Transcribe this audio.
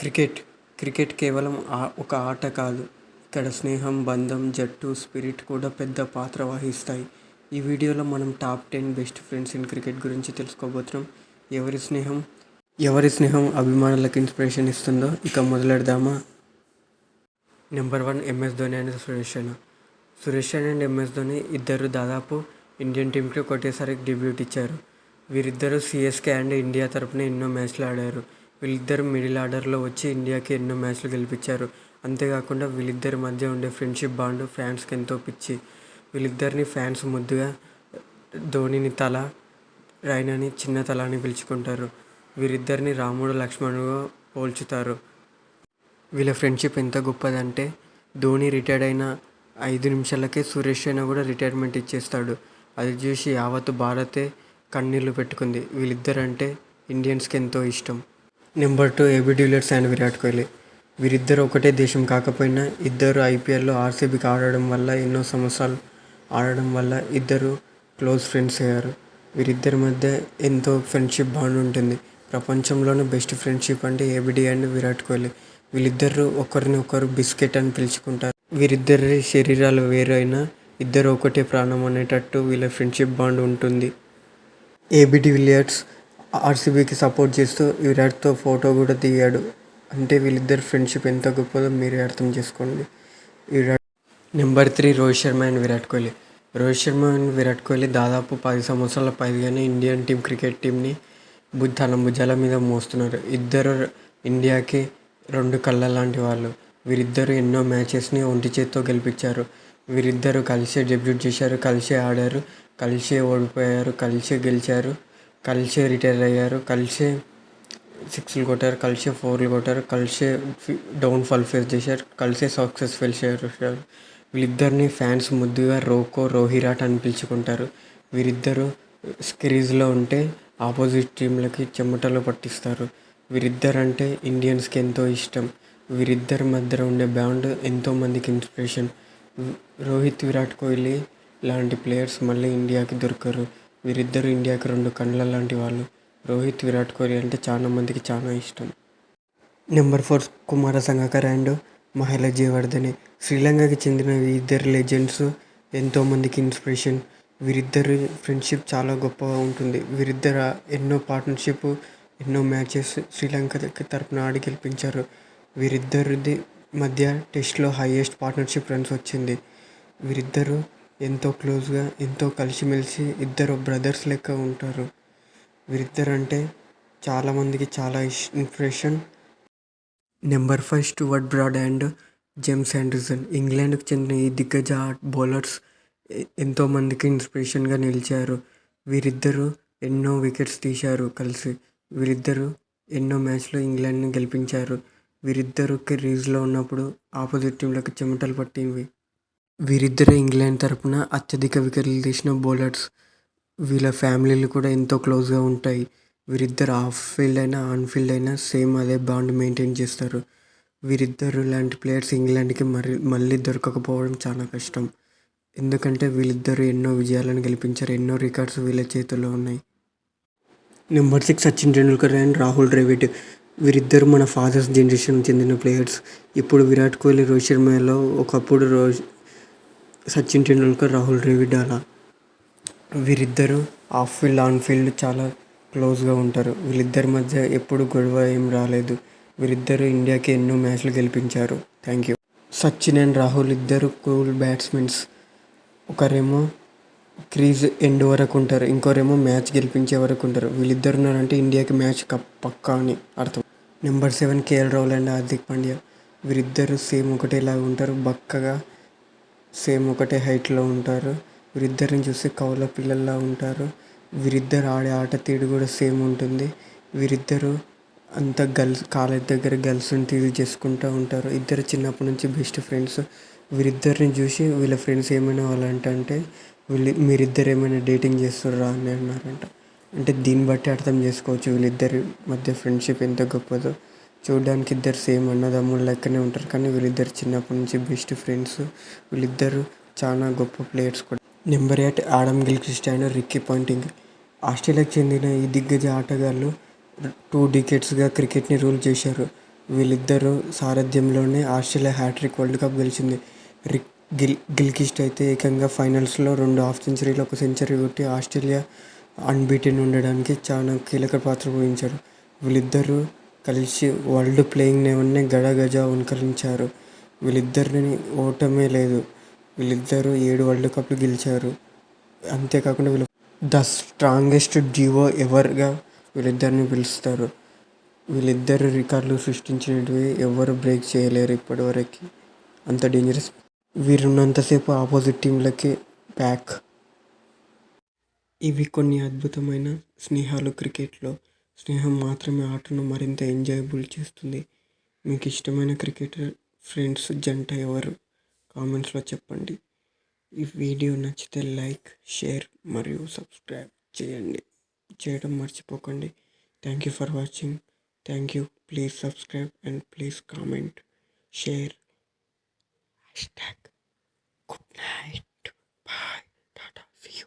Cricket. Cricket కేవలం ఒక ఆట కాదు. ఇక్కడ స్నేహం బంధం జట్టు స్పిరిట్ కూడా పెద్ద పాత్ర వహిస్తాయి. ఈ వీడియోలో మనం top ten best friends in cricket గురించి తెలుసుకోబోతున్నాం. ఎవరి స్నేహం ఎవరి స్నేహం అభిమానులకు ఇన్స్పిరేషన్ ఇస్తుందో ఇక మొదలెడదామా? Number one MS Dhoni and Suresh Raina Suresh Raina and MS Dhoni ఇద్దరు దాదాపు ఇండియన్ టీంకి ఒకటేసారి డెబ్యూట్ ఇచ్చారు. వీరిద్దరూ సిఎస్కే అండ్ ఇండియా తరపున ఎన్నో మ్యాచ్లు ఆడారు. వీళ్ళిద్దరు మిడిల్ ఆర్డర్లో వచ్చి ఇండియాకి ఎన్నో మ్యాచ్లు గెలిపించారు. అంతేకాకుండా వీళ్ళిద్దరి మధ్య ఉండే ఫ్రెండ్షిప్ బాండ్ ఫ్యాన్స్కి ఎంతో పిచ్చి. వీళ్ళిద్దరిని ఫ్యాన్స్ ముద్దుగా ధోనిని తల రైనాని చిన్న తల అని పిలుచుకుంటారు. వీరిద్దరిని రాముడు లక్ష్మణుగా పోల్చుతారు. వీళ్ళ ఫ్రెండ్షిప్ ఎంత గొప్పదంటే ధోని రిటైర్డ్ అయిన ఐదు నిమిషాలకే సురేష్ రైనా కూడా రిటైర్మెంట్ ఇచ్చేస్తాడు. అది చూసి యావత్ భారతే కన్నీళ్ళు పెట్టుకుంది. వీళ్ళిద్దరంటే ఇండియన్స్కి ఎంతో ఇష్టం. Number two AB de Villiers and Virat Kohli. వీరిద్దరు ఒకటే దేశం కాకపోయినా ఇద్దరు ఐపీఎల్లో ఆర్సీబీకి ఆడడం వల్ల ఎన్నో సంవత్సరాలు ఆడడం వల్ల ఇద్దరు క్లోజ్ ఫ్రెండ్స్ అయ్యారు. వీరిద్దరి మధ్య ఎంతో ఫ్రెండ్షిప్ బాండ్ ఉంటుంది. ప్రపంచంలోనే బెస్ట్ ఫ్రెండ్షిప్ అంటే ఏబిడి అండ్ విరాట్ కోహ్లీ. వీళ్ళిద్దరు ఒకరిని ఒకరు బిస్కెట్ అని పిలుచుకుంటారు. వీరిద్దరి శరీరాలు వేరు అయినా ఇద్దరు ఒకటే ప్రాణం అనేటట్టు వీళ్ళ ఫ్రెండ్షిప్ బాండ్ ఉంటుంది. ఏబిడి డివిలియర్స్ ఆర్సీబీకి సపోర్ట్ చేస్తూ విరాట్తో ఫోటో కూడా దిగాడు. అంటే వీళ్ళిద్దరు ఫ్రెండ్షిప్ ఎంత గొప్పదో మీరే అర్థం చేసుకోండి. Virat number three Rohit Sharma and Virat Kohli. Rohit Sharma and Virat Kohli దాదాపు పది సంవత్సరాల పైగానే ఇండియన్ టీం క్రికెట్ టీంని బుద్ధ తన భుజాల మీద మోస్తున్నారు. ఇద్దరు ఇండియాకి రెండు కళ్ళ లాంటి వాళ్ళు. వీరిద్దరు ఎన్నో మ్యాచెస్ని ఒంటి చేత్తో గెలిపించారు. వీరిద్దరు కలిసే డెబ్యూట్ చేశారు కలిసే ఆడారు కలిసే ఓడిపోయారు కలిసే గెలిచారు. కలిసే రిటైర్ అయ్యారు కలిసే సిక్స్లు కొట్టారు కలిసే ఫోర్లు కొట్టారు కలిసే డౌన్ఫాల్ ఫేస్ చేశారు కలిసే సక్సెస్ఫుల్ చేశారు. వీళ్ళిద్దరిని ఫ్యాన్స్ ముద్దుగా రోకో రోహిరాట్ అని పిలుచుకుంటారు. వీరిద్దరు స్క్రీజ్లో ఉంటే ఆపోజిట్ టీంలకి చెమటలు పట్టిస్తారు. వీరిద్దరంటే ఇండియన్స్కి ఎంతో ఇష్టం. వీరిద్దరి మధ్య ఉండే బాండ్ ఎంతోమందికి ఇన్స్పిరేషన్. రోహిత్ విరాట్ కోహ్లీ లాంటి ప్లేయర్స్ మళ్ళీ ఇండియాకి దొరకరు. వీరిద్దరు ఇండియాకి రెండు కండ్ల లాంటి వాళ్ళు. రోహిత్ విరాట్ కోహ్లీ అంటే చాలా మందికి చాలా ఇష్టం. Number four Kumar Sangakkara and Mahela Jayawardene. శ్రీలంకకి చెందిన ఈ ఇద్దరు లెజెండ్స్ ఎంతోమందికి ఇన్స్పిరేషన్. వీరిద్దరి ఫ్రెండ్షిప్ చాలా గొప్పగా ఉంటుంది. వీరిద్దరు ఎన్నో పార్ట్నర్షిప్ ఎన్నో మ్యాచెస్ శ్రీలంక తరపున ఆడి గెలిపించారు. వీరిద్దరిది మధ్య టెస్ట్లో హైయెస్ట్ పార్ట్నర్షిప్ రన్స్ వచ్చింది. వీరిద్దరూ ఎంతో క్లోజ్గా ఎంతో కలిసిమెలిసి ఇద్దరు బ్రదర్స్ లెక్క ఉంటారు. వీరిద్దరు అంటే చాలామందికి చాలా ఇష్ inspiration number five Stuart Broad and James Anderson. ఇంగ్లాండ్కి చెందిన ఈ దిగ్గజ బౌలర్స్ ఎంతోమందికి ఇన్స్పిరేషన్గా నిలిచారు. వీరిద్దరూ ఎన్నో వికెట్స్ తీశారు కలిసి. వీరిద్దరూ ఎన్నో మ్యాచ్లో ఇంగ్లాండ్ని గెలిపించారు. వీరిద్దరూ క్రీజ్లో ఉన్నప్పుడు ఆపోజిట్ టీంలకు చెమటలు పట్టింది వీరిద్దరే ఇంగ్లాండ్ తరపున అత్యధిక వికెట్లు తీసిన బౌలర్స్. వీళ్ళ ఫ్యామిలీలు కూడా ఎంతో క్లోజ్గా ఉంటాయి. వీరిద్దరు ఆఫ్ ఫీల్డ్ అయినా ఆన్ ఫీల్డ్ అయినా సేమ్ అదే బాండ్ మెయింటైన్ చేస్తారు. వీరిద్దరు లాంటి ప్లేయర్స్ ఇంగ్లాండ్కి మరి మళ్ళీ దొరకకపోవడం చాలా కష్టం. ఎందుకంటే వీళ్ళిద్దరూ ఎన్నో విజయాలను గెలిపించారు ఎన్నో రికార్డ్స్ వీళ్ళ చేతుల్లో ఉన్నాయి. Number six Sachin Tendulkar and Rahul Dravid. వీరిద్దరు మన ఫాదర్స్ జనరేషన్ చెందిన ప్లేయర్స్. ఇప్పుడు విరాట్ కోహ్లీ రోహిత్ శర్మలో ఒకప్పుడు రోజ్ సచిన్ టెండూల్కర్ రాహుల్ ద్రవిడ్ అలా వీరిద్దరూ ఆఫ్ ఫీల్డ్ ఆన్ ఫీల్డ్ చాలా క్లోజ్గా ఉంటారు. వీళ్ళిద్దరి మధ్య ఎప్పుడు గొడవ ఏం రాలేదు. వీరిద్దరు ఇండియాకి ఎన్నో మ్యాచ్లు గెలిపించారు. Thank you. Sachin and Rahul ఇద్దరు కూల్ బ్యాట్స్మెన్స్. ఒకరేమో క్రీజ్ ఎండ్ వరకు ఉంటారు. ఇంకోరేమో మ్యాచ్ గెలిపించే వరకు ఉంటారు. వీళ్ళిద్దరు ఉన్నారంటే ఇండియాకి మ్యాచ్ పక్కా అని అర్థం. Number seven KL Rahul and Hardik Pandya. వీరిద్దరు సేమ్ ఒకటేలాగా ఉంటారు. బక్కగా సేమ్ ఒకటే హైట్లో ఉంటారు. వీరిద్దరిని చూస్తే కౌల పిల్లల్లా ఉంటారు. వీరిద్దరు ఆడే ఆట తీరు కూడా సేమ్ ఉంటుంది. వీరిద్దరు అంత గర్ల్స్ కాలేజ్ దగ్గర గర్ల్స్ని తీరు చేసుకుంటూ ఉంటారు. ఇద్దరు చిన్నప్పటి నుంచి బెస్ట్ ఫ్రెండ్స్. వీరిద్దరిని చూసి వీళ్ళ ఫ్రెండ్స్ ఏమైనా వాళ్ళంటే వీళ్ళు మీరిద్దరు ఏమైనా డేటింగ్ చేస్తుర్రా అని అన్నారంట. అంటే దీన్ని బట్టి అర్థం చేసుకోవచ్చు వీళ్ళిద్దరి మధ్య ఫ్రెండ్షిప్ ఎంత గొప్పదో. చూడడానికి ఇద్దరు సేమ్ అన్నదమ్ములు లెక్కనే ఉంటారు కానీ వీళ్ళిద్దరు చిన్నప్పటి నుంచి బెస్ట్ ఫ్రెండ్స్. వీళ్ళిద్దరు చాలా గొప్ప ప్లేయర్స్ కూడా. Number eight Adam Gilchrist Ricky Ponting ఆస్ట్రేలియాకి చెందిన ఈ దిగ్గజ ఆటగాళ్ళు టూ డికెట్స్గా క్రికెట్ని రూల్ చేశారు. వీళ్ళిద్దరూ సారథ్యంలోనే ఆస్ట్రేలియా హ్యాట్రిక్ వరల్డ్ కప్ గెలిచింది. రిక్ గిల్ గిల్కిస్ట్ అయితే ఏకంగా ఫైనల్స్లో రెండు హాఫ్ సెంచరీలు ఒక సెంచరీ కొట్టి ఆస్ట్రేలియా అన్బీటెన్ ఉండడానికి చాలా కీలక పాత్ర పోయించారు. వీళ్ళిద్దరూ కలిసి వరల్డ్ ప్లేయింగ్ లెవెన్ని గడగజ వనకరించారు. వీళ్ళిద్దరిని ఓటమే లేదు. వీళ్ళిద్దరూ ఏడు వరల్డ్ కప్లు గెలిచారు. అంతేకాకుండా వీళ్ళు ద స్ట్రాంగెస్ట్ డ్యూవో ఎవర్గా వీళ్ళిద్దరిని పిలుస్తారు. వీళ్ళిద్దరు రికార్డులు సృష్టించినవి ఎవరు బ్రేక్ చేయలేరు ఇప్పటివరకు. అంత డేంజరస్ వీరున్నంతసేపు ఆపోజిట్ టీంలకి బ్యాక్ ఇవి కొన్ని అద్భుతమైన స్నేహాలు క్రికెట్లో. స్నేహం మాత్రమే ఆటను మరింత ఎంజాయబుల్ చేస్తుంది. మీకు ఇష్టమైన క్రికెటర్ ఫ్రెండ్స్ జంట ఎవరు? కామెంట్స్లో చెప్పండి. ఈ వీడియో నచ్చితే లైక్ షేర్ మరియు సబ్స్క్రైబ్ చేయండి. చేయడం మర్చిపోకండి. Thank you for watching thank you please subscribe and please comment share hashtag good night bye tata see you